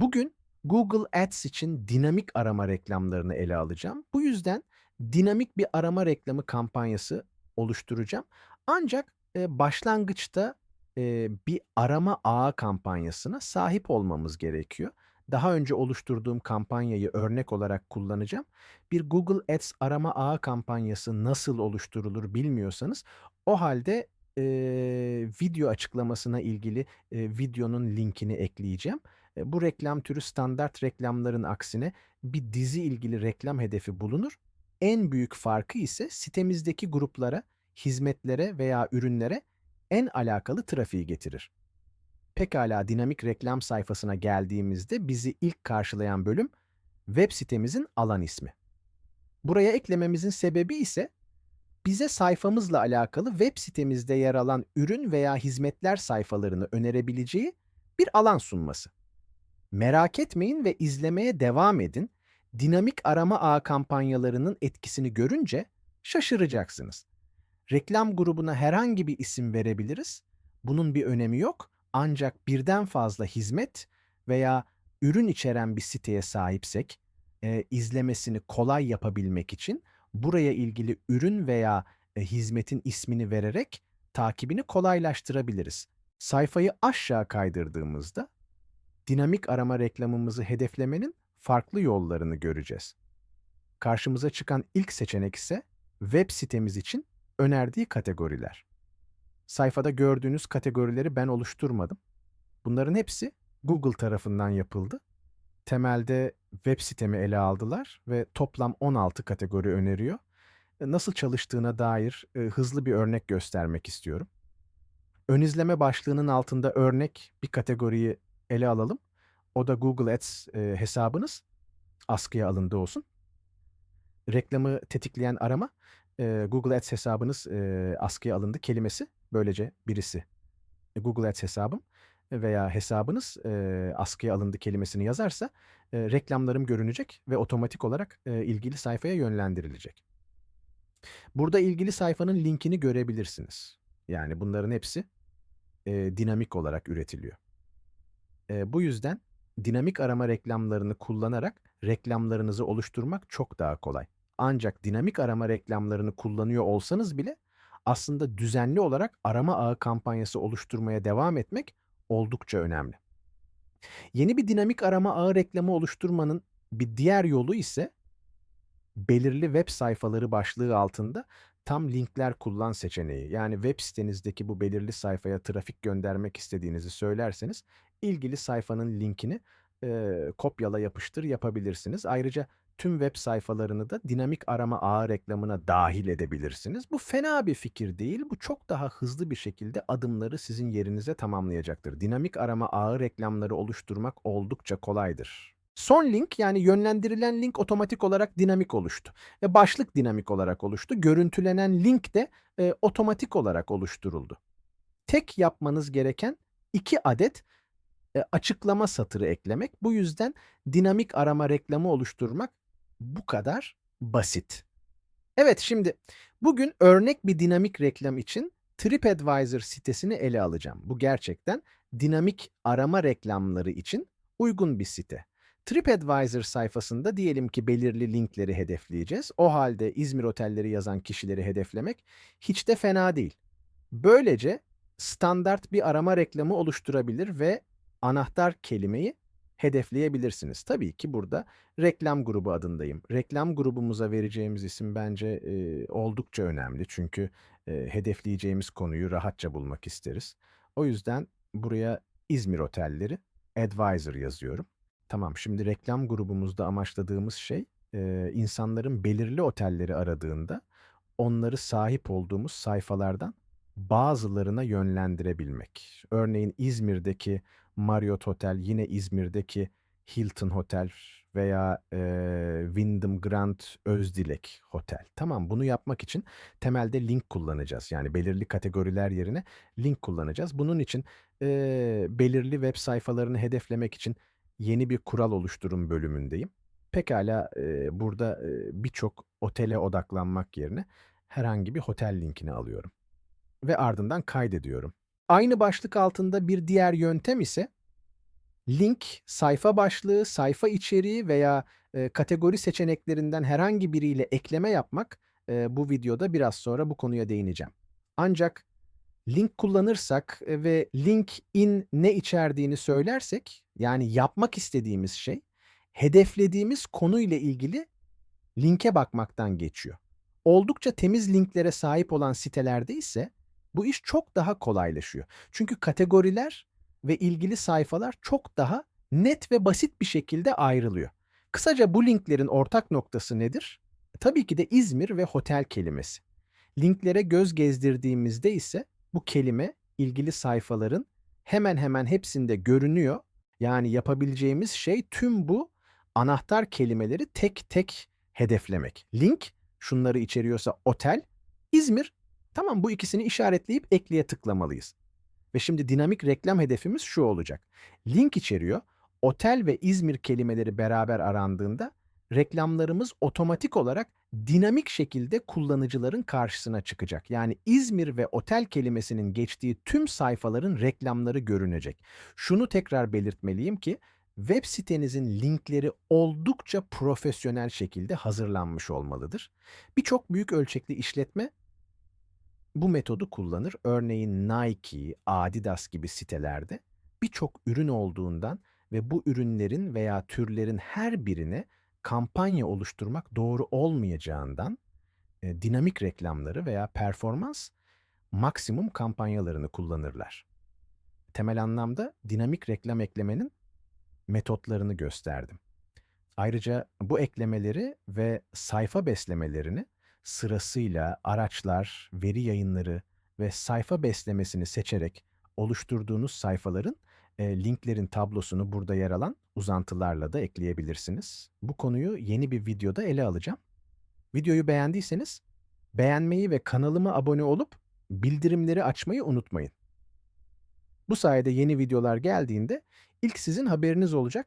Bugün Google Ads için dinamik arama reklamlarını ele alacağım. Bu yüzden dinamik bir arama reklamı kampanyası oluşturacağım. Ancak, eee, başlangıçta, eee, bir arama ağı kampanyasına sahip olmamız gerekiyor. Daha önce oluşturduğum kampanyayı örnek olarak kullanacağım. Bir Google Ads arama ağı kampanyası nasıl oluşturulur bilmiyorsanız o halde eee, video açıklamasına ilgili, eee, videonun linkini ekleyeceğim. Eee, bu reklam türü standart reklamların aksine bir dizi ilgili reklam hedefi bulunur. En büyük farkı ise sitemizdeki gruplara, hizmetlere veya ürünlere en alakalı trafiği getirir. Pekâlâ dinamik reklam sayfasına geldiğimizde bizi ilk karşılayan bölüm web sitemizin alan ismi. Buraya eklememizin sebebi ise bize sayfamızla alakalı web sitemizde yer alan ürün veya hizmetler sayfalarını önerebileceği bir alan sunması. Merak etmeyin ve izlemeye devam edin. Dinamik arama ağı kampanyalarının etkisini görünce şaşıracaksınız. Reklam grubuna herhangi bir isim verebiliriz. Bunun bir önemi yok. Ancak birden fazla hizmet veya ürün içeren bir siteye sahipsek, eee, izlemesini kolay yapabilmek için buraya ilgili ürün veya, eee, hizmetin ismini vererek takibini kolaylaştırabiliriz. Sayfayı aşağı kaydırdığımızda dinamik arama reklamımızı hedeflemenin farklı yollarını göreceğiz. Karşımıza çıkan ilk seçenek ise web sitemiz için önerdiği kategoriler. Sayfada gördüğünüz kategorileri ben oluşturmadım. Bunların hepsi Google tarafından yapıldı. Temelde web sitemi ele aldılar ve toplam 16 kategori öneriyor. E, Nasıl çalıştığına dair e, hızlı bir örnek göstermek istiyorum. Ön izleme başlığının altında örnek bir kategoriyi ele alalım. O da Google Ads e, hesabınız askıya alındı olsun. Reklamı tetikleyen arama e, Google Ads hesabınız e, askıya alındı kelimesi. Böylece birisi e, Google Ads hesabım veya hesabınız e, askıya alındı kelimesini yazarsa e, reklamlarım görünecek ve otomatik olarak e, ilgili sayfaya yönlendirilecek. Burada ilgili sayfanın linkini görebilirsiniz. Yani bunların hepsi e, dinamik olarak üretiliyor. E, bu yüzden dinamik arama reklamlarını kullanarak reklamlarınızı oluşturmak çok daha kolay. Ancak dinamik arama reklamlarını kullanıyor olsanız bile aslında düzenli olarak arama ağı kampanyası oluşturmaya devam etmek oldukça önemli. Yeni bir dinamik arama ağı reklamı oluşturmanın bir diğer yolu ise belirli web sayfaları başlığı altında tam linkler kullan seçeneği. Yani web sitenizdeki bu belirli sayfaya trafik göndermek istediğinizi söylerseniz ilgili sayfanın linkini eee, kopyala yapıştır yapabilirsiniz. Ayrıca tüm web sayfalarını da dinamik arama ağı reklamına dahil edebilirsiniz. Bu fena bir fikir değil. Bu çok daha hızlı bir şekilde adımları sizin yerinize tamamlayacaktır. Dinamik arama ağı reklamları oluşturmak oldukça kolaydır. Son link yani yönlendirilen link otomatik olarak dinamik oluştu. Ve başlık dinamik olarak oluştu. Görüntülenen link de e, otomatik olarak oluşturuldu. Tek yapmanız gereken iki adet e, açıklama satırı eklemek. Bu yüzden dinamik arama reklamı oluşturmak bu kadar basit. Evet şimdi bugün örnek bir dinamik reklam için TripAdvisor sitesini ele alacağım. Bu gerçekten dinamik arama reklamları için uygun bir site. TripAdvisor sayfasında diyelim ki belirli linkleri hedefleyeceğiz. O halde İzmir otelleri yazan kişileri hedeflemek hiç de fena değil. Böylece standart bir arama reklamı oluşturabilir ve anahtar kelimeyi hedefleyebilirsiniz. Tabii ki burada reklam grubu adındayım. Reklam grubumuza vereceğimiz isim bence e, oldukça önemli. Çünkü e, hedefleyeceğimiz konuyu rahatça bulmak isteriz. O yüzden buraya İzmir Otelleri Advisor yazıyorum. Tamam, şimdi reklam grubumuzda amaçladığımız şey e, insanların belirli otelleri aradığında onları sahip olduğumuz sayfalardan bazılarına yönlendirebilmek. Örneğin İzmir'deki Marriott Hotel, yine İzmir'deki Hilton Hotel veya eee Wyndham Grand Özdilek Hotel. Tamam, bunu yapmak için temelde link kullanacağız. Yani belirli kategoriler yerine link kullanacağız. Bunun için eee, belirli web sayfalarını hedeflemek için yeni bir kural oluşturun bölümündeyim. Pekala eee, burada eee, birçok otele odaklanmak yerine herhangi bir otel linkini alıyorum ve ardından kaydediyorum. Aynı başlık altında bir diğer yöntem ise Link, sayfa başlığı, sayfa içeriği veya, eee, kategori seçeneklerinden herhangi biriyle ekleme yapmak, eee, bu videoda biraz sonra bu konuya değineceğim. Ancak link kullanırsak, eee, ve linkin ne içerdiğini söylersek, yani yapmak istediğimiz şey, hedeflediğimiz konuyla ilgili linke bakmaktan geçiyor. Oldukça temiz linklere sahip olan sitelerde ise bu iş çok daha kolaylaşıyor. Çünkü kategoriler ve ilgili sayfalar çok daha net ve basit bir şekilde ayrılıyor. Kısaca bu linklerin ortak noktası nedir? Tabii ki de İzmir ve hotel kelimesi. Linklere göz gezdirdiğimizde ise bu kelime ilgili sayfaların hemen hemen hepsinde görünüyor. Yani yapabileceğimiz şey tüm bu anahtar kelimeleri tek tek hedeflemek. Link şunları içeriyorsa otel, İzmir. Tamam bu ikisini işaretleyip ekleye tıklamalıyız. Ve şimdi dinamik reklam hedefimiz şu olacak. Link içeriyor. Otel ve İzmir kelimeleri beraber arandığında reklamlarımız otomatik olarak dinamik şekilde kullanıcıların karşısına çıkacak. Yani İzmir ve otel kelimesinin geçtiği tüm sayfaların reklamları görünecek. Şunu tekrar belirtmeliyim ki web sitenizin linkleri oldukça profesyonel şekilde hazırlanmış olmalıdır. Birçok büyük ölçekli işletme bu metodu kullanır. Örneğin Nike, Adidas gibi sitelerde birçok ürün olduğundan ve bu ürünlerin veya türlerin her birine kampanya oluşturmak doğru olmayacağından e, dinamik reklamları veya performans maksimum kampanyalarını kullanırlar. Temel anlamda dinamik reklam eklemenin metotlarını gösterdim. Ayrıca bu eklemeleri ve sayfa beslemelerini sırasıyla araçlar, veri yayınları ve sayfa beslemesini seçerek oluşturduğunuz sayfaların e, linklerin tablosunu burada yer alan uzantılarla da ekleyebilirsiniz. Bu konuyu yeni bir videoda ele alacağım. Videoyu beğendiyseniz beğenmeyi ve kanalıma abone olup bildirimleri açmayı unutmayın. Bu sayede yeni videolar geldiğinde ilk sizin haberiniz olacak